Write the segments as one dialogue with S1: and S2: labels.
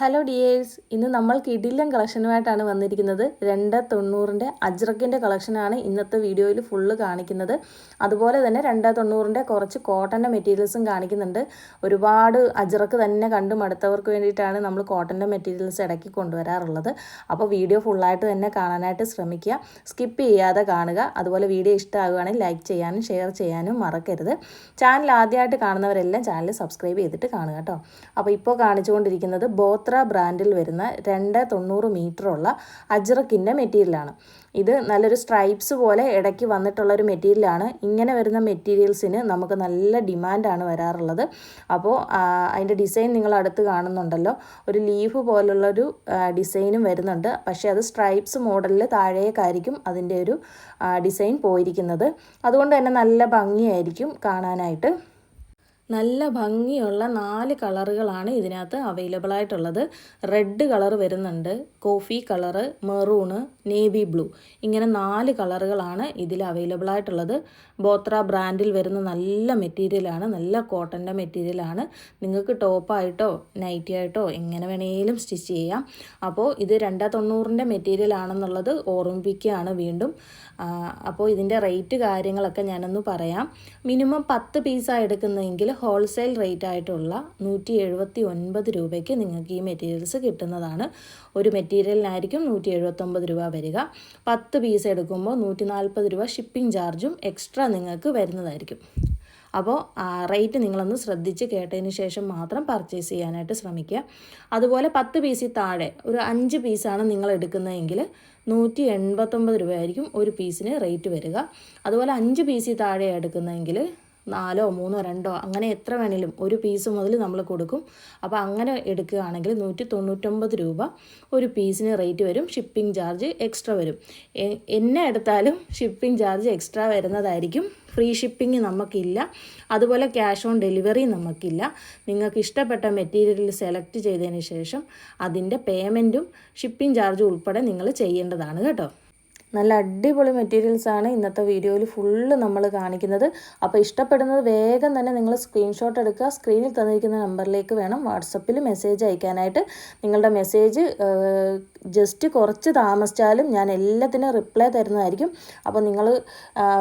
S1: Hello dears ഇന്ന് നമ്മൾ കിടിലം കളക്ഷനുമായിട്ടാണ് വന്നിരിക്കുന്നത്. രണ്ട് തൊണ്ണൂറിന്റെ അജ്രക്കിന്റെ കളക്ഷനാണ് ഇന്നത്തെ വീഡിയോയിൽ ഫുള്ള് കാണിക്കുന്നത്. അതുപോലെ തന്നെ രണ്ട് തൊണ്ണൂറിന്റെ കുറച്ച് കോട്ടന്റെ മെറ്റീരിയൽസും കാണിക്കുന്നുണ്ട്. ഒരുപാട് അജ്രക്ക് തന്നെ കണ്ടു മടുത്തവർക്ക് വേണ്ടിയിട്ടാണ് നമ്മൾ കോട്ടന്റെ മെറ്റീരിയൽസ് ഇടയ്ക്ക് കൊണ്ടുവരാറുള്ളത്. അപ്പോൾ വീഡിയോ ഫുള്ളായിട്ട് തന്നെ കാണാനായിട്ട് ശ്രമിക്കുക. സ്കിപ്പ് ചെയ്യാതെ കാണുക. അതുപോലെ വീഡിയോ ഇഷ്ടമാകുകയാണെങ്കിൽ ലൈക്ക് ചെയ്യാനും ഷെയർ ചെയ്യാനും മറക്കരുത്. ചാനൽ ആദ്യമായിട്ട് കാണുന്നവരെല്ലാം ചാനൽ സബ്സ്ക്രൈബ് ചെയ്തിട്ട് കാണുക കേട്ടോ. അപ്പോൾ ഇപ്പോൾ കാണിച്ചുകൊണ്ടിരിക്കുന്നത് ബോത്ര ബ്രാൻഡിൽ വരുന്ന രണ്ട് തൊണ്ണൂറ് മീറ്ററുള്ള അജ്രക്കിന്റെ മെറ്റീരിയലാണ്. ഇത് നല്ലൊരു സ്ട്രൈപ്സ് പോലെ ഇടയ്ക്ക് വന്നിട്ടുള്ളൊരു മെറ്റീരിയലാണ്. ഇങ്ങനെ വരുന്ന മെറ്റീരിയൽസിന് നമുക്ക് നല്ല ഡിമാൻഡാണ് വരാറുള്ളത്. അപ്പോൾ അതിന്റെ ഡിസൈൻ നിങ്ങൾ അടുത്ത് കാണുന്നുണ്ടല്ലോ. ഒരു ലീഫ് പോലുള്ളൊരു ഡിസൈനും വരുന്നുണ്ട്. പക്ഷേ അത് സ്ട്രൈപ്സ് മോഡലിൽ താഴേക്കായിരിക്കും അതിന്റെ ഒരു ഡിസൈൻ പോയിരിക്കുന്നത്. അതുകൊണ്ട് തന്നെ നല്ല ഭംഗിയായിരിക്കും കാണാനായിട്ട്. നല്ല ഭംഗിയുള്ള നാല് കളറുകളാണ് ഇതിനകത്ത് അവൈലബിൾ ആയിട്ടുള്ളത്. റെഡ് കളർ വരുന്നുണ്ട് coffee colour maroon navy blue ഇങ്ങനെ നാല് കളറുകളാണ് ഇതിൽ അവൈലബിൾ ആയിട്ടുള്ളത്. ബോത്ര ബ്രാൻഡിൽ വരുന്ന നല്ല മെറ്റീരിയലാണ് നല്ല കോട്ടന്റെ മെറ്റീരിയലാണ് നിങ്ങൾക്ക് ടോപ്പായിട്ടോ നൈറ്റി ആയിട്ടോ എങ്ങനെ വേണേലും സ്റ്റിച്ച് ചെയ്യാം. അപ്പോൾ ഇത് രണ്ടാ തൊണ്ണൂറിന്റെ മെറ്റീരിയൽ ആണെന്നുള്ളത് ഓർമ്മിപ്പിക്കുകയാണ് വീണ്ടും. അപ്പോൾ ഇതിന്റെ റേറ്റ് കാര്യങ്ങളൊക്കെ ഞാനൊന്ന് പറയാം. മിനിമം പത്ത് പീസാണ് എടുക്കുന്നതെങ്കിൽ ഹോൾസെയിൽ റേറ്റ് ആയിട്ടുള്ള നൂറ്റി എഴുപത്തി ഒൻപത് രൂപയ്ക്ക് നിങ്ങൾക്ക് ഈ മെറ്റീരിയൽസ് കിട്ടുന്നതാണ്. ഒരു മെറ്റീരിയലിനായിരിക്കും നൂറ്റി എഴുപത്തൊമ്പത് രൂപ വരിക. പത്ത് പീസ് എടുക്കുമ്പോൾ നൂറ്റി നാൽപ്പത് രൂപ ഷിപ്പിംഗ് ചാർജും എക്സ്ട്രാ നിങ്ങൾക്ക് വരുന്നതായിരിക്കും. അപ്പോൾ റേറ്റ് നിങ്ങളൊന്ന് ശ്രദ്ധിച്ച് കേട്ടതിന് ശേഷം മാത്രം പർച്ചേസ് ചെയ്യാനായിട്ട് ശ്രമിക്കുക. അതുപോലെ പത്ത് പീസിൽ താഴെ ഒരു അഞ്ച് പീസാണ് നിങ്ങൾ എടുക്കുന്നതെങ്കിൽ നൂറ്റി എൺപത്തൊമ്പത് രൂപയായിരിക്കും ഒരു പീസിന് റേറ്റ് വരിക. അതുപോലെ അഞ്ച് പീസിൽ താഴെ എടുക്കുന്നതെങ്കിൽ നാലോ മൂന്നോ രണ്ടോ അങ്ങനെ എത്ര വേണേലും ഒരു പീസ് മുതൽ നമ്മൾ കൊടുക്കും. അപ്പോൾ അങ്ങനെ എടുക്കുകയാണെങ്കിൽ നൂറ്റി തൊണ്ണൂറ്റൊമ്പത് രൂപ ഒരു പീസിന് റേറ്റ് വരും. ഷിപ്പിംഗ് ചാർജ് എക്സ്ട്രാ വരും. എന്നെ എടുത്താലും ഷിപ്പിംഗ് ചാർജ് എക്സ്ട്രാ വരുന്നതായിരിക്കും. ഫ്രീ ഷിപ്പിംഗ് നമുക്കില്ല. അതുപോലെ ക്യാഷ് ഓൺ ഡെലിവറി നമുക്കില്ല. നിങ്ങൾക്ക് ഇഷ്ടപ്പെട്ട മെറ്റീരിയൽ സെലക്ട് ചെയ്തതിന് ശേഷം അതിന്റെ പേയ്മെന്റും ഷിപ്പിംഗ് ചാർജും ഉൾപ്പെടെ നിങ്ങൾ ചെയ്യേണ്ടതാണ് കേട്ടോ. നല്ല അടിപൊളി മെറ്റീരിയൽസ് ആണ് ഇന്നത്തെ വീഡിയോയിൽ ഫുള്ള് നമ്മൾ കാണിക്കുന്നത്. അപ്പോൾ ഇഷ്ടപ്പെടുന്നത് വേഗം തന്നെ നിങ്ങൾ സ്ക്രീൻഷോട്ട് എടുക്കുക. സ്ക്രീനിൽ തന്നിരിക്കുന്ന നമ്പറിലേക്ക് വേണം വാട്സപ്പിൽ മെസ്സേജ് അയക്കാനായിട്ട്. നിങ്ങളുടെ മെസ്സേജ് ജസ്റ്റ് കുറച്ച് താമസിച്ചാലും ഞാൻ എല്ലാത്തിനും റിപ്ലൈ തരുന്നതായിരിക്കും. അപ്പോൾ നിങ്ങൾ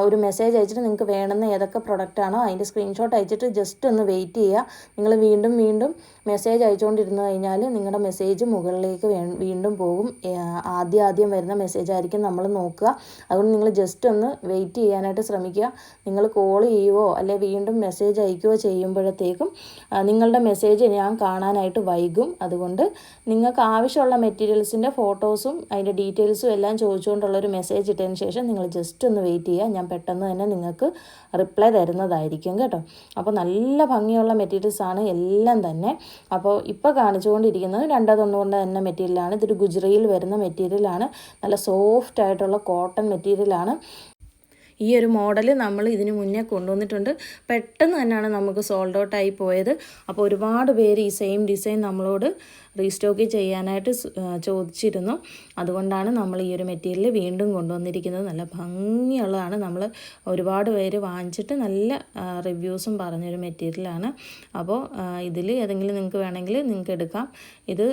S1: ഒരു മെസ്സേജ് അയച്ചിട്ട് നിങ്ങൾക്ക് വേണമെന്ന് ഏതൊക്കെ പ്രൊഡക്റ്റ് ആണോ അതിന്റെ സ്ക്രീൻഷോട്ട് അയച്ചിട്ട് ജസ്റ്റ് ഒന്ന് വെയിറ്റ് ചെയ്യുക. നിങ്ങൾ വീണ്ടും വീണ്ടും മെസ്സേജ് അയച്ചുകൊണ്ടിരുന്നു കഴിഞ്ഞാൽ നിങ്ങളുടെ മെസ്സേജ് മുകളിലേക്ക് വീണ്ടും പോകും. ആദ്യം ആദ്യം വരുന്ന മെസ്സേജ് ആയിരിക്കും നമ്മൾ നോക്കുക. അതുകൊണ്ട് നിങ്ങൾ ജസ്റ്റ് ഒന്ന് വെയിറ്റ് ചെയ്യാനായിട്ട് ശ്രമിക്കുക. നിങ്ങൾ കോൾ ചെയ്യുവോ അല്ലെ വീണ്ടും മെസ്സേജ് അയക്കുകയോ ചെയ്യുമ്പോഴത്തേക്കും നിങ്ങളുടെ മെസ്സേജ് ഞാൻ കാണാനായിട്ട് വൈകും. അതുകൊണ്ട് നിങ്ങൾക്ക് ആവശ്യമുള്ള മെറ്റീരിയൽസിന്റെ ഫോട്ടോസും അതിന്റെ ഡീറ്റെയിൽസും എല്ലാം ചോദിച്ചുകൊണ്ടുള്ളൊരു മെസ്സേജ് ഇട്ടതിന് ശേഷം നിങ്ങൾ ജസ്റ്റ് ഒന്ന് വെയിറ്റ് ചെയ്യുക. ഞാൻ പെട്ടെന്ന് തന്നെ നിങ്ങൾക്ക് റിപ്ലൈ തരുന്നതായിരിക്കും കേട്ടോ. അപ്പോൾ നല്ല ഭംഗിയുള്ള മെറ്റീരിയൽസ് ആണ് എല്ലാം തന്നെ. അപ്പോൾ ഇപ്പോൾ കാണിച്ചുകൊണ്ടിരിക്കുന്നത് രണ്ടോ തൊണ്ണൂറിന്റെ തന്നെ മെറ്റീരിയലാണ് ഇതൊരു ഗുജറിയിൽ വരുന്ന മെറ്റീരിയലാണ് നല്ല സോഫ്റ്റ് ആയിട്ടുള്ള കോട്ടൺ മെറ്റീരിയലാണ് ഈ ഒരു മോഡൽ നമ്മൾ ഇതിന് മുന്നേ കൊണ്ടുവന്നിട്ടുണ്ട്. പെട്ടെന്ന് തന്നെയാണ് നമുക്ക് സോൾഡ് ഔട്ടായി പോയത്. അപ്പോൾ ഒരുപാട് പേര് ഈ സെയിം ഡിസൈൻ നമ്മളോട് റീസ്റ്റോക്ക് ചെയ്യാനായിട്ട് ചോദിച്ചിരുന്നു. അതുകൊണ്ടാണ് നമ്മൾ ഈ ഒരു മെറ്റീരിയൽ വീണ്ടും കൊണ്ടുവന്നിരിക്കുന്നത്. നല്ല ഭംഗിയുള്ളതാണ്. നമ്മൾ ഒരുപാട് പേര് വാങ്ങിച്ചിട്ട് നല്ല റിവ്യൂസും പറഞ്ഞൊരു മെറ്റീരിയലാണ്. അപ്പോൾ ഇതിൽ ഏതെങ്കിലും നിങ്ങൾക്ക് വേണമെങ്കിൽ നിങ്ങൾക്ക് എടുക്കാം. ഇത്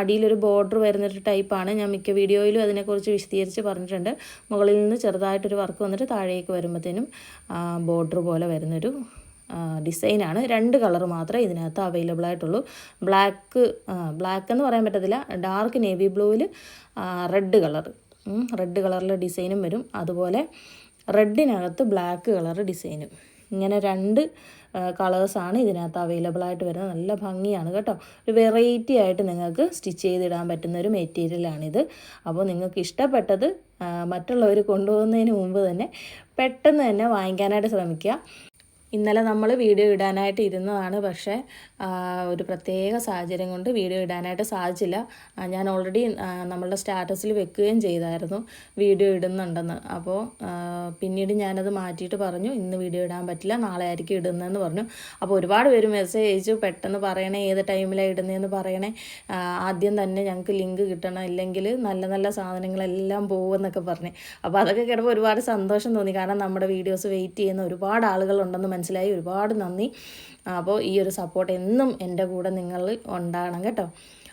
S1: അടിയിലൊരു ബോർഡർ വരുന്നൊരു ടൈപ്പാണ്. ഞാൻ മിക്ക വീഡിയോയിലും അതിനെക്കുറിച്ച് വിശദീകരിച്ച് പറഞ്ഞിട്ടുണ്ട്. മുകളിൽ നിന്ന് ചെറുതായിട്ടൊരു വർക്ക് വന്നിട്ട് താഴേക്ക് വരുമ്പോഴത്തേനും ബോർഡർ പോലെ വരുന്നൊരു ഡിസൈനാണ്. രണ്ട് കളർ മാത്രമേ ഇതിനകത്ത് അവൈലബിൾ ആയിട്ടുള്ളൂ. ബ്ലാക്ക് ബ്ലാക്ക് എന്ന് പറയാൻ പറ്റത്തില്ല. ഡാർക്ക് നേവി ബ്ലൂവിൽ റെഡ് കളർ. റെഡ് കളറിൽ ഡിസൈനും വരും. അതുപോലെ റെഡിനകത്ത് ബ്ലാക്ക് കളർ ഡിസൈനും. ഇങ്ങനെ രണ്ട് കളേഴ്സാണ് ഇതിനകത്ത് അവൈലബിൾ ആയിട്ട് വരുന്നത്. നല്ല ഭംഗിയാണ് കേട്ടോ. ഒരു വെറൈറ്റി ആയിട്ട് നിങ്ങൾക്ക് സ്റ്റിച്ച് ചെയ്തിടാൻ പറ്റുന്ന ഒരു മെറ്റീരിയലാണിത് അപ്പോൾ നിങ്ങൾക്ക് ഇഷ്ടപ്പെട്ടത് മറ്റുള്ളവർ കൊണ്ടുപോകുന്നതിന് മുമ്പ് തന്നെ പെട്ടെന്ന് തന്നെ വാങ്ങിക്കാനായിട്ട് ശ്രമിക്കുക. ഇന്നലെ നമ്മൾ വീഡിയോ ഇടാനായിട്ട് ഇരുന്നതാണ് പക്ഷേ ഒരു പ്രത്യേക സാഹചര്യം കൊണ്ട് വീഡിയോ ഇടാനായിട്ട് സാധിച്ചില്ല. ഞാൻ ഓൾറെഡി നമ്മളുടെ സ്റ്റാറ്റസിൽ വെക്കുകയും ചെയ്തായിരുന്നു വീഡിയോ ഇടുന്നുണ്ടെന്ന്. അപ്പോൾ പിന്നീട് ഞാനത് മാറ്റിയിട്ട് പറഞ്ഞു ഇന്ന് വീഡിയോ ഇടാൻ പറ്റില്ല നാളെ ആയിരിക്കും ഇടുന്നതെന്ന് പറഞ്ഞു. അപ്പോൾ ഒരുപാട് പേര് മെസ്സേജ് അയച്ചു പെട്ടെന്ന് പറയണേ ഏത് ടൈമിലാണ് ഇടുന്നതെന്ന് പറയണേ ആദ്യം തന്നെ ഞങ്ങൾക്ക് ലിങ്ക് കിട്ടണം ഇല്ലെങ്കിൽ നല്ല നല്ല സാധനങ്ങളെല്ലാം പോകുമെന്നൊക്കെ പറഞ്ഞു. അപ്പോൾ അതൊക്കെ കേട്ടപ്പോൾ ഒരുപാട് സന്തോഷം തോന്നി. കാരണം നമ്മുടെ വീഡിയോസ് വെയിറ്റ് ചെയ്യുന്ന ഒരുപാട് ആളുകളുണ്ടെന്ന് മനസ്സിലായി. ഒരുപാട് നന്ദി. അപ്പോൾ ഈ ഒരു സപ്പോർട്ട് എന്നും എന്റെ കൂടെ നിങ്ങൾ ഉണ്ടാകണം കേട്ടോ.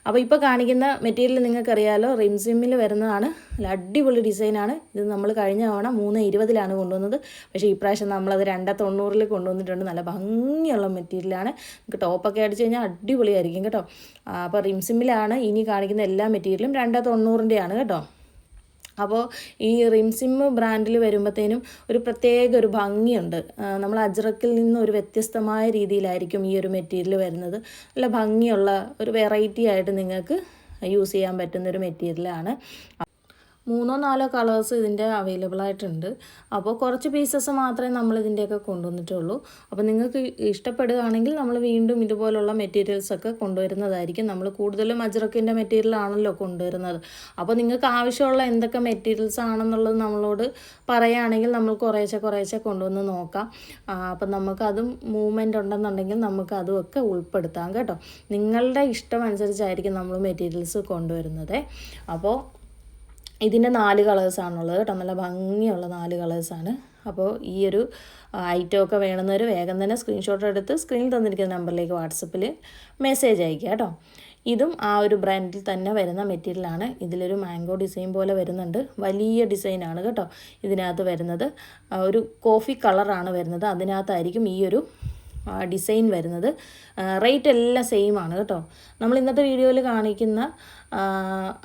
S1: അപ്പോൾ ഇപ്പോൾ കാണിക്കുന്ന മെറ്റീരിയൽ നിങ്ങൾക്കറിയാലോ റിംസിമ്മിൽ വരുന്നതാണ്. അടിപൊളി ഡിസൈനാണ് ഇത് നമ്മൾ കഴിഞ്ഞ തവണ മൂന്ന് ഇരുപതിലാണ് കൊണ്ടുവന്നത്. പക്ഷേ ഇപ്രാവശ്യം നമ്മളത് രണ്ട് തൊണ്ണൂറിൽ കൊണ്ടുവന്നിട്ടുണ്ട്. നല്ല ഭംഗിയുള്ള മെറ്റീരിയലാണ് നിങ്ങൾക്ക് ടോപ്പൊക്കെ അടിച്ച് കഴിഞ്ഞാൽ അടിപൊളിയായിരിക്കും കേട്ടോ. അപ്പോൾ റിംസിമ്മിലാണ് ഇനി കാണിക്കുന്ന എല്ലാ മെറ്റീരിയലും രണ്ട് തൊണ്ണൂറിന്റെയാണ് കേട്ടോ. അപ്പോൾ ഈ റിംസിം ബ്രാൻഡിൽ വരുമ്പോഴത്തേനും ഒരു പ്രത്യേക ഒരു ഭംഗിയുണ്ട്. നമ്മൾ അജ്രക്കിൽ നിന്ന് ഒരു വ്യത്യസ്തമായ രീതിയിലായിരിക്കും ഈ ഒരു മെറ്റീരിയൽ വരുന്നത്. നല്ല ഭംഗിയുള്ള ഒരു വെറൈറ്റി ആയിട്ട് നിങ്ങൾക്ക് യൂസ് ചെയ്യാൻ പറ്റുന്ന ഒരു മെറ്റീരിയലാണ്. മൂന്നോ നാലോ കളേഴ്സ് ഇതിന്റെ അവൈലബിൾ ആയിട്ടുണ്ട്. അപ്പോൾ കുറച്ച് പീസസ് മാത്രമേ നമ്മൾ ഇതിന്റെയൊക്കെ കൊണ്ടുവന്നിട്ടുള്ളൂ. അപ്പോൾ നിങ്ങൾക്ക് ഇഷ്ടപ്പെടുകയാണെങ്കിൽ നമ്മൾ വീണ്ടും ഇതുപോലുള്ള മെറ്റീരിയൽസൊക്കെ കൊണ്ടുവരുന്നതായിരിക്കും. നമ്മൾ കൂടുതലും അജ്രക്കിന്റെ മെറ്റീരിയൽ ആണല്ലോ കൊണ്ടുവരുന്നത്. അപ്പോൾ നിങ്ങൾക്ക് ആവശ്യമുള്ള എന്തൊക്കെ മെറ്റീരിയൽസ് ആണെന്നുള്ളത് നമ്മളോട് പറയുകയാണെങ്കിൽ നമ്മൾ കുറേശ്ശെ കുറേശ്ശെ കൊണ്ടുവന്ന് നോക്കാം. അപ്പം നമുക്കതും മൂവ്മെന്റ് ഉണ്ടെന്നുണ്ടെങ്കിൽ നമുക്ക് അതുമൊക്കെ ഉൾപ്പെടുത്താം കേട്ടോ. നിങ്ങളുടെ ഇഷ്ടമനുസരിച്ചായിരിക്കും നമ്മൾ മെറ്റീരിയൽസ് കൊണ്ടുവരുന്നത്. അപ്പോൾ ഇതിന്റെ നാല് കളേഴ്സാണുള്ളത് കേട്ടോ. നല്ല ഭംഗിയുള്ള നാല് കളേഴ്സാണ്. അപ്പോൾ ഈ ഒരു ഐറ്റം ഒക്കെ വേണമെന്നൊരു വേഗം തന്നെ സ്ക്രീൻഷോട്ട് എടുത്ത് സ്ക്രീനിൽ തന്നിരിക്കുന്ന നമ്പറിലേക്ക് വാട്സപ്പിൽ മെസ്സേജ് അയക്കുക കേട്ടോ. ഇതും ആ ഒരു ബ്രാൻഡിൽ തന്നെ വരുന്ന മെറ്റീരിയലാണ് ഇതിലൊരു മാംഗോ ഡിസൈൻ പോലെ വരുന്നുണ്ട്. വലിയ ഡിസൈനാണ് കേട്ടോ ഇതിനകത്ത് വരുന്നത്. ഒരു കോഫി കളറാണ് വരുന്നത്. അതിനകത്തായിരിക്കും ഈ ഒരു ഡിസൈൻ വരുന്നത്. റേറ്റ് എല്ലാം സെയിം ആണ് കേട്ടോ. നമ്മൾ ഇന്നത്തെ വീഡിയോയിൽ കാണിക്കുന്ന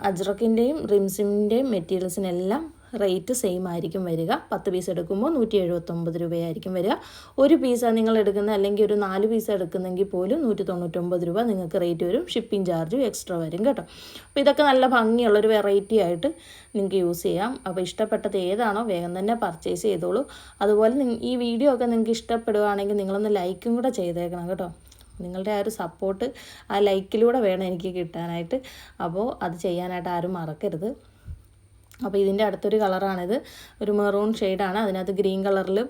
S1: അജ്രക്കിന്റെയും റിംസിന്റെയും മെറ്റീരിയൽസിനെല്ലാം റേറ്റ് സെയിം ആയിരിക്കും വരിക. പത്ത് പീസ് എടുക്കുമ്പോൾ നൂറ്റി എഴുപത്തൊമ്പത് രൂപയായിരിക്കും വരിക. ഒരു പീസാണ് നിങ്ങൾ എടുക്കുന്ന അല്ലെങ്കിൽ ഒരു നാല് പീസ് എടുക്കുന്നെങ്കിൽ പോലും നൂറ്റി തൊണ്ണൂറ്റൊമ്പത് രൂപ നിങ്ങൾക്ക് റേറ്റ് വരും. ഷിപ്പിംഗ് ചാർജും എക്സ്ട്രാ വരും കേട്ടോ. അപ്പോൾ ഇതൊക്കെ നല്ല ഭംഗിയുള്ളൊരു വെറൈറ്റി ആയിട്ട് നിങ്ങൾക്ക് യൂസ് ചെയ്യാം. അപ്പോൾ ഇഷ്ടപ്പെട്ടത് ഏതാണോ വേഗം തന്നെ പർച്ചേസ് ചെയ്തോളൂ. അതുപോലെ ഈ വീഡിയോ ഒക്കെ നിങ്ങൾക്ക് ഇഷ്ടപ്പെടുകയാണെങ്കിൽ നിങ്ങളൊന്ന് ലൈക്കും കൂടെ ചെയ്തേക്കണം കേട്ടോ. നിങ്ങളുടെ ആ ഒരു സപ്പോർട്ട് ആ ലൈക്കിലൂടെ വേണം എനിക്ക് കിട്ടാനായിട്ട്. അപ്പോൾ അത് ചെയ്യാനായിട്ട് ആരും മറക്കരുത്. അപ്പോൾ ഇതിന്റെ അടുത്തൊരു കളറാണിത്. ഒരു മെറൂൺ ഷെയ്ഡാണ്. അതിനകത്ത് ഗ്രീൻ കളറിലും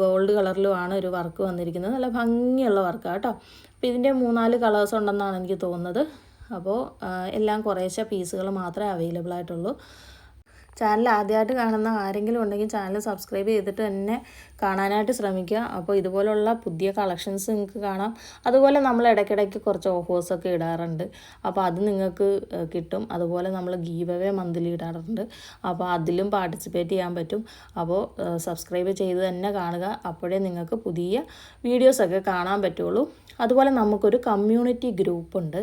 S1: ഗോൾഡ് കളറിലുമാണ് ഒരു വർക്ക് വന്നിരിക്കുന്നത്. നല്ല ഭംഗിയുള്ള വർക്കാണ് കേട്ടോ. അപ്പോൾ ഇതിന്റെ മൂന്നാൽ കളേഴ്സ് ഉണ്ടെന്നാണ് എനിക്ക് തോന്നുന്നത്. അപ്പോൾ എല്ലാം കുറേശ്ശെ പീസുകൾ മാത്രമേ അവൈലബിൾ ആയിട്ടുള്ളൂ. ചാനൽ ആദ്യമായിട്ട് കാണുന്ന ആരെങ്കിലും ഉണ്ടെങ്കിൽ ചാനൽ സബ്സ്ക്രൈബ് ചെയ്തിട്ട് തന്നെ കാണാനായിട്ട് ശ്രമിക്കുക. അപ്പോൾ ഇതുപോലുള്ള പുതിയ കളക്ഷൻസ് നിങ്ങൾക്ക് കാണാം. അതുപോലെ നമ്മൾ ഇടയ്ക്കിടയ്ക്ക് കുറച്ച് ഓഫേഴ്സൊക്കെ ഇടാറുണ്ട്. അപ്പോൾ അത് നിങ്ങൾക്ക് കിട്ടും. അതുപോലെ നമ്മൾ ഗീവവേ മന്ത്ലി ഇടാറുണ്ട്. അപ്പോൾ അതിലും പാർട്ടിസിപ്പേറ്റ് ചെയ്യാൻ പറ്റും. അപ്പോൾ സബ്സ്ക്രൈബ് ചെയ്ത് തന്നെ കാണുക. അപ്പോഴേ നിങ്ങൾക്ക് പുതിയ വീഡിയോസൊക്കെ കാണാൻ പറ്റുള്ളൂ. അതുപോലെ നമുക്കൊരു കമ്മ്യൂണിറ്റി ഗ്രൂപ്പുണ്ട്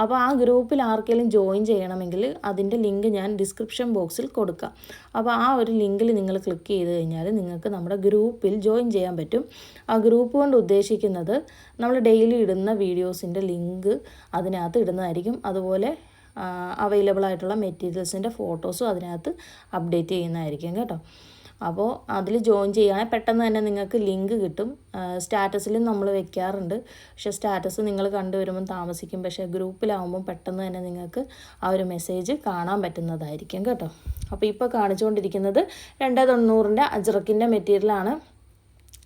S1: അപ്പോൾ ആ ഗ്രൂപ്പിൽ ആർക്കെങ്കിലും ജോയിൻ ചെയ്യണമെങ്കിൽ അതിന്റെ ലിങ്ക് ഞാൻ ഡിസ്ക്രിപ്ഷൻ ബോക്സിൽ കൊടുക്കാം. അപ്പോൾ ആ ഒരു ലിങ്കിൽ നിങ്ങൾ ക്ലിക്ക് ചെയ്ത് കഴിഞ്ഞാൽ നിങ്ങൾക്ക് നമ്മുടെ ഗ്രൂപ്പിൽ ജോയിൻ ചെയ്യാൻ പറ്റും. ആ ഗ്രൂപ്പ് കൊണ്ട് ഉദ്ദേശിക്കുന്നത് നമ്മൾ ഡെയിലി ഇടുന്ന വീഡിയോസിന്റെ ലിങ്ക് അതിനകത്ത് ഇടുന്നതായിരിക്കും. അതുപോലെ അവൈലബിൾ ആയിട്ടുള്ള മെറ്റീരിയൽസിന്റെ ഫോട്ടോസും അതിനകത്ത് അപ്ഡേറ്റ് ചെയ്യുന്നതായിരിക്കും കേട്ടോ. അപ്പോൾ അതിൽ ജോയിൻ ചെയ്യുകയാണെങ്കിൽ പെട്ടെന്ന് തന്നെ നിങ്ങൾക്ക് ലിങ്ക് കിട്ടും. സ്റ്റാറ്റസിലും നമ്മൾ വെക്കാറുണ്ട്. പക്ഷേ സ്റ്റാറ്റസ് നിങ്ങൾ കണ്ടുവരുമ്പം താമസിക്കും. പക്ഷേ ഗ്രൂപ്പിലാവുമ്പം പെട്ടെന്ന് തന്നെ നിങ്ങൾക്ക് ആ ഒരു മെസ്സേജ് കാണാൻ പറ്റുന്നതായിരിക്കും കേട്ടോ. അപ്പോൾ ഇപ്പോൾ കാണിച്ചുകൊണ്ടിരിക്കുന്നത് രണ്ട് തൊണ്ണൂറിന്റെ അജ്രക്കിന്റെ മെറ്റീരിയലാണ്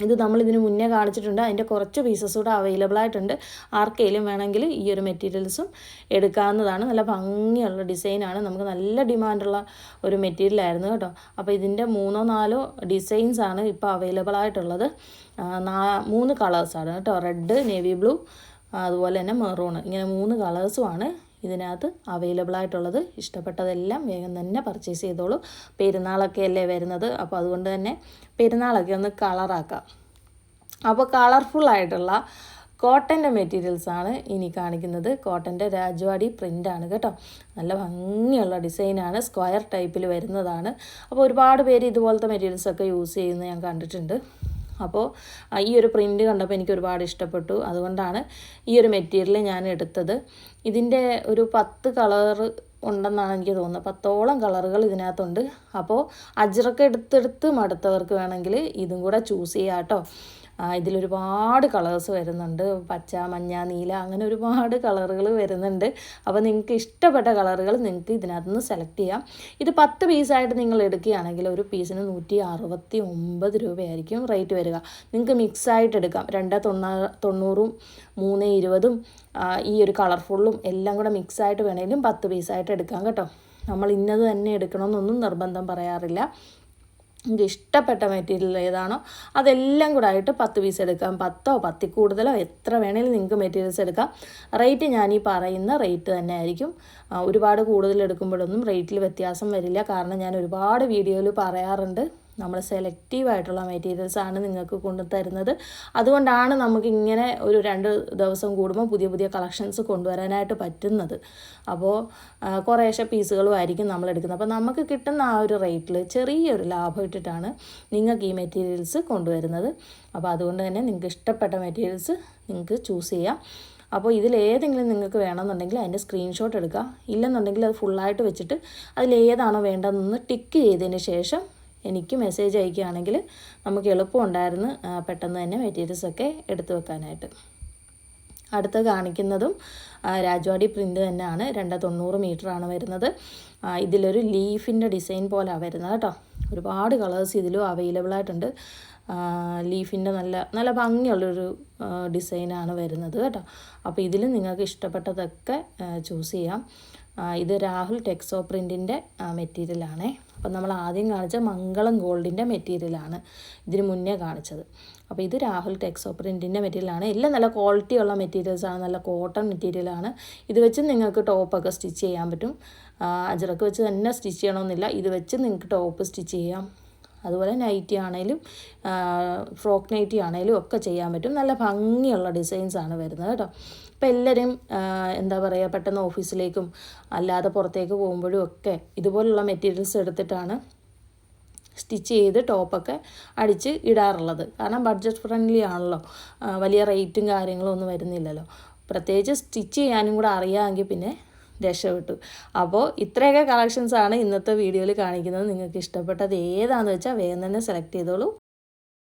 S1: ഇത് നമ്മൾ ഇതിന് മുന്നേ കാണിച്ചിട്ടുണ്ട്. അതിന്റെ കുറച്ച് പീസസ് കൂടെ അവൈലബിൾ ആയിട്ടുണ്ട്. ആർക്കെങ്കിലും വേണമെങ്കിൽ ഈ ഒരു മെറ്റീരിയൽസും എടുക്കാവുന്നതാണ്. നല്ല ഭംഗിയുള്ള ഡിസൈനാണ് നമുക്ക് നല്ല ഡിമാൻഡുള്ള ഒരു മെറ്റീരിയൽ മെറ്റീരിയലായിരുന്നു കേട്ടോ. അപ്പോൾ ഇതിന്റെ മൂന്നോ നാലോ ഡിസൈൻസ് ആണ് ഇപ്പോൾ അവൈലബിൾ ആയിട്ടുള്ളത്. മൂന്ന് കളേഴ്സാണ് കേട്ടോ. റെഡ് നേവി ബ്ലൂ അതുപോലെ തന്നെ മെറൂൺ ഇങ്ങനെ മൂന്ന് കളേഴ്സുമാണ് ഇതിനകത്ത് അവൈലബിൾ ആയിട്ടുള്ളത് ഇഷ്ടപ്പെട്ടതെല്ലാം വേഗം തന്നെ പർച്ചേസ് ചെയ്തോളൂ. പെരുന്നാളൊക്കെ അല്ലേ വരുന്നത്? അപ്പോൾ അതുകൊണ്ട് തന്നെ പെരുന്നാളൊക്കെ ഒന്ന് കളറാക്കാം അപ്പോൾ കളർഫുൾ ആയിട്ടുള്ള കോട്ടന്റെ മെറ്റീരിയൽസാണ് ഇനി കാണിക്കുന്നത്. കോട്ടന്റെ രാജവാടി പ്രിന്റാണ് കേട്ടോ. നല്ല ഭംഗിയുള്ള ഡിസൈനാണ് സ്ക്വയർ ടൈപ്പിൽ വരുന്നതാണ്. അപ്പോൾ ഒരുപാട് പേര് ഇതുപോലത്തെ മെറ്റീരിയൽസൊക്കെ യൂസ് ചെയ്യുന്നത് ഞാൻ കണ്ടിട്ടുണ്ട്. അപ്പോൾ ഈ ഒരു പ്രിന്റ് കണ്ടപ്പോൾ എനിക്ക് ഒരുപാട് ഇഷ്ടപ്പെട്ടു. അതുകൊണ്ടാണ് ഈ ഒരു മെറ്റീരിയൽ ഞാൻ എടുത്തത്. ഇതിന്റെ ഒരു പത്ത് കളർ ഉണ്ടെന്നാണ് എനിക്ക് തോന്നുന്നത്. പത്തോളം കളറുകൾ ഇതിനകത്തുണ്ട്. അപ്പോൾ അജ്രക്ക് എടുത്തെടുത്ത് മടുത്തവർക്ക് വേണമെങ്കിൽ ഇതും കൂടെ ചൂസ് ചെയ്യാം കേട്ടോ ഇതിലൊരുപാട് കളേഴ്സ് വരുന്നുണ്ട്. പച്ച മഞ്ഞ നീല അങ്ങനെ ഒരുപാട് കളറുകൾ വരുന്നുണ്ട്. അപ്പോൾ നിങ്ങൾക്ക് ഇഷ്ടപ്പെട്ട കളറുകൾ നിങ്ങൾക്ക് ഇതിനകത്ത് നിന്ന് സെലക്ട് ചെയ്യാം. ഇത് പത്ത് പീസായിട്ട് നിങ്ങൾ എടുക്കുകയാണെങ്കിൽ ഒരു പീസിന് നൂറ്റി അറുപത്തി ഒമ്പത് രൂപയായിരിക്കും റേറ്റ് വരിക. നിങ്ങൾക്ക് മിക്സായിട്ട് എടുക്കാം. രണ്ട് തൊണ്ണൂ തൊണ്ണൂറും മൂന്ന് ഇരുപതും ഈ ഒരു കളർഫുള്ളും എല്ലാം കൂടെ മിക്സായിട്ട് വേണമെങ്കിലും പത്ത് പീസായിട്ട് എടുക്കാം കേട്ടോ. നമ്മൾ ഇന്നത് തന്നെ എടുക്കണമെന്നൊന്നും നിർബന്ധം പറയാറില്ല. നിങ്ങൾക്ക് ഇഷ്ടപ്പെട്ട മെറ്റീരിയൽ ഏതാണോ അതെല്ലാം കൂടെ ആയിട്ട് പത്ത് പീസ് എടുക്കാം. പത്തോ പത്തിൽ കൂടുതലോ എത്ര വേണേലും നിങ്ങൾക്ക് മെറ്റീരിയൽസ് എടുക്കാം. റേറ്റ് ഞാൻ ഈ പറയുന്ന റേറ്റ് തന്നെ ആയിരിക്കും. ഒരുപാട് കൂടുതൽ എടുക്കുമ്പോഴൊന്നും റേറ്റിൽ വ്യത്യാസം വരില്ല. കാരണം ഞാൻ ഒരുപാട് വീഡിയോയിൽ പറയാറുണ്ട്. നമ്മൾ സെലക്റ്റീവ് ആയിട്ടുള്ള മെറ്റീരിയൽസ് ആണ് നിങ്ങൾക്ക് കൊണ്ടു തരുന്നത്. അതുകൊണ്ടാണ് നമുക്ക് ഇങ്ങനെ ഒരു രണ്ട് ദിവസം കൂടുമ്പോൾ പുതിയ പുതിയ കളക്ഷൻസ് കൊണ്ടുവരാനായിട്ട് പറ്റുന്നത്. അപ്പോൾ കുറേശ്ശെ പീസുകളും ആയിരിക്കും നമ്മൾ എടുക്കുന്നത്. അപ്പോൾ നമുക്ക് കിട്ടുന്ന ആ ഒരു റേറ്റിൽ ചെറിയൊരു ലാഭം ഇട്ടിട്ടാണ് നിങ്ങൾക്ക് ഈ മെറ്റീരിയൽസ് കൊണ്ടുവരുന്നത്. അപ്പോൾ അതുകൊണ്ട് തന്നെ നിങ്ങൾക്ക് ഇഷ്ടപ്പെട്ട മെറ്റീരിയൽസ് നിങ്ങൾക്ക് ചൂസ് ചെയ്യാം. അപ്പോൾ ഇതിൽ ഏതെങ്കിലും നിങ്ങൾക്ക് വേണമെന്നുണ്ടെങ്കിൽ അതിന്റെ സ്ക്രീൻഷോട്ട് എടുക്കുക. ഇല്ലെന്നുണ്ടെങ്കിൽ അത് ഫുള്ളായിട്ട് വെച്ചിട്ട് അതിലേതാണോ വേണ്ടതെന്ന് ടിക്ക് ചെയ്തതിന് ശേഷം എനിക്ക് മെസ്സേജ് അയക്കുകയാണെങ്കിൽ നമുക്ക് എളുപ്പമുണ്ടായിരുന്നു പെട്ടെന്ന് തന്നെ മെറ്റീരിയൽസ് ഒക്കെ എടുത്തു വെക്കാനായിട്ട്. അടുത്ത് കാണിക്കുന്നതും രാജ്വാടി പ്രിന്റ് തന്നെയാണ്. രണ്ട് തൊണ്ണൂറ് മീറ്ററാണ് വരുന്നത്. ഇതിലൊരു ലീഫിന്റെ ഡിസൈൻ പോലെയാണ് വരുന്നത് കേട്ടോ. ഒരുപാട് കളേഴ്സ് ഇതിലും അവൈലബിൾ ആയിട്ടുണ്ട്. ലീഫിന്റെ നല്ല നല്ല ഭംഗിയുള്ളൊരു ഡിസൈനാണ് വരുന്നത് കേട്ടോ. അപ്പോൾ ഇതിൽ നിങ്ങൾക്ക് ഇഷ്ടപ്പെട്ടതൊക്കെ ചൂസ് ചെയ്യാം. ഇത് രാഹുൽ ടെക്സോ പ്രിന്റിന്റെ മെറ്റീരിയലാണേ അപ്പം നമ്മൾ ആദ്യം കാണിച്ച മംഗളം ഗോൾഡിന്റെ മെറ്റീരിയലാണ് ഇതിന് മുന്നേ കാണിച്ചത്. അപ്പോൾ ഇത് രാഹുൽ ടെക്സോ പ്രിന്റിന്റെ മെറ്റീരിയലാണ് എല്ലാം നല്ല ക്വാളിറ്റി ഉള്ള മെറ്റീരിയൽസാണ് നല്ല കോട്ടൺ മെറ്റീരിയലാണ് ഇത് വെച്ച് നിങ്ങൾക്ക് ടോപ്പൊക്കെ സ്റ്റിച്ച് ചെയ്യാൻ പറ്റും. അജറക്ക് വെച്ച് തന്നെ സ്റ്റിച്ച് ചെയ്യണമെന്നില്ല. ഇത് വെച്ച് നിങ്ങൾക്ക് ടോപ്പ് സ്റ്റിച്ച് ചെയ്യാം. അതുപോലെ നൈറ്റി ആണേലും ഫ്രോക്ക് നൈറ്റി ആണേലും ഒക്കെ ചെയ്യാൻ പറ്റും. നല്ല ഭംഗിയുള്ള ഡിസൈൻസ് ആണ് വരുന്നത് കേട്ടോ. അപ്പോൾ എല്ലാവരും എന്താ പറയുക പെട്ടെന്ന് ഓഫീസിലേക്കും അല്ലാതെ പുറത്തേക്ക് പോകുമ്പോഴും ഒക്കെ ഇതുപോലുള്ള മെറ്റീരിയൽസ് എടുത്തിട്ടാണ് സ്റ്റിച്ച് ചെയ്ത് ടോപ്പൊക്കെ അടിച്ച് ഇടാറുള്ളത്. കാരണം ബഡ്ജറ്റ് ഫ്രണ്ട്ലി ആണല്ലോ. വലിയ റേറ്റും കാര്യങ്ങളും ഒന്നും വരുന്നില്ലല്ലോ. പ്രത്യേകിച്ച് സ്റ്റിച്ച് ചെയ്യാനും കൂടെ അറിയാമെങ്കിൽ പിന്നെ രക്ഷപ്പെട്ടു. അപ്പോൾ ഇത്രയൊക്കെ കളക്ഷൻസാണ് ഇന്നത്തെ വീഡിയോയിൽ കാണിക്കുന്നത്. നിങ്ങൾക്ക് ഇഷ്ടപ്പെട്ടത് ഏതാണെന്ന് വെച്ചാൽ വേഗം തന്നെ സെലക്ട് ചെയ്തോളൂ.